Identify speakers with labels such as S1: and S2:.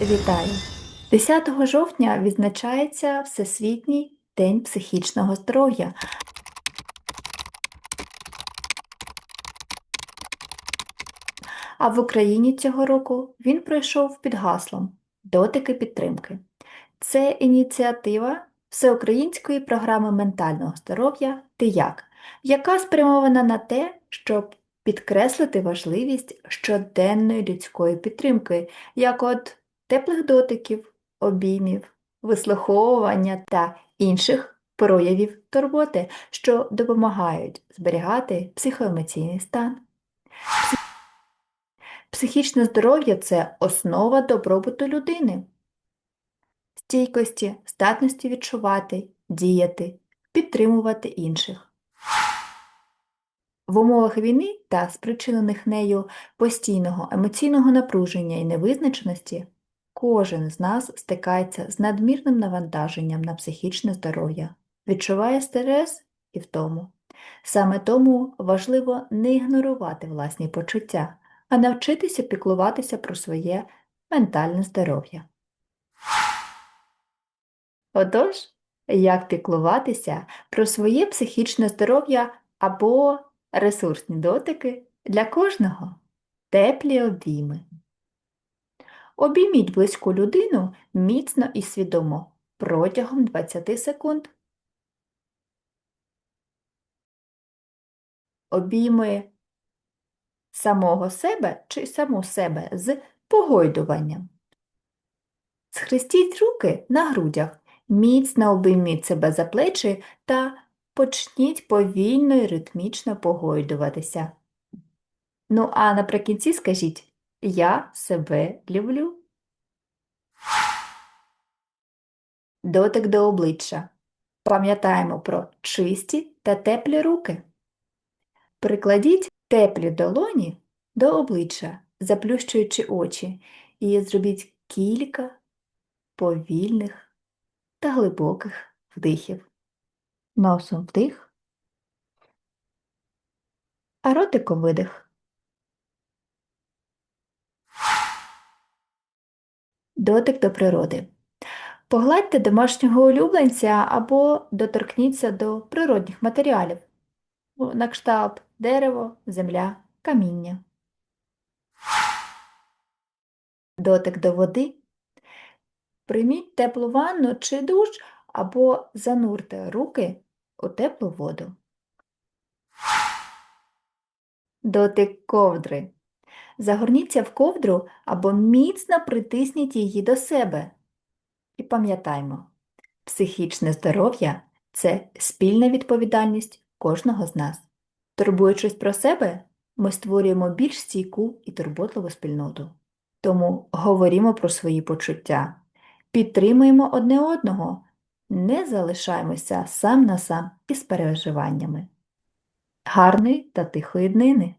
S1: Вітаю! 10 жовтня відзначається Всесвітній день психічного здоров'я. А в Україні цього року він пройшов під гаслом Дотики підтримки. Це ініціатива Всеукраїнської програми ментального здоров'я «Ти як?», яка спрямована на те, щоб підкреслити важливість щоденної людської підтримки, як от теплих дотиків, обіймів, вислуховування та інших проявів турботи, що допомагають зберігати психоемоційний стан. Психічне здоров'я це основа добробуту людини, стійкості, здатності відчувати, діяти, підтримувати інших. В умовах війни та спричинених нею постійного емоційного напруження і невизначеності кожен з нас стикається з надмірним навантаженням на психічне здоров'я, відчуває стрес і втому. Саме тому важливо не ігнорувати власні почуття, а навчитися піклуватися про своє ментальне здоров'я. Отож, як піклуватися про своє психічне здоров'я або ресурсні дотики для кожного? Теплі обійми. Обійміть близьку людину міцно і свідомо протягом 20 секунд. Обійми самого себе чи саму себе з погойдуванням. Схрестіть руки на грудях, міцно обійміть себе за плечі та почніть повільно і ритмічно погойдуватися. Ну а наприкінці скажіть Я себе люблю. Дотик до обличчя. Пам'ятаємо про чисті та теплі руки. Прикладіть теплі долоні до обличчя, заплющуючи очі, і зробіть кілька повільних та глибоких вдихів. Носом вдих, а ротиком видих. Дотик до природи. Погладьте домашнього улюбленця або доторкніться до природних матеріалів, на кшталт дерево, земля, каміння. Дотик до води. Прийміть теплу ванну чи душ або занурте руки у теплу воду. Дотик ковдри. Загорніться в ковдру або міцно притисніть її до себе. І пам'ятаймо, психічне здоров'я це спільна відповідальність кожного з нас. Турбуючись про себе, ми створюємо більш стійку і турботливу спільноту. Тому говоримо про свої почуття, підтримуємо одне одного, не залишаємося сам на сам із переживаннями. Гарної та тихої днини!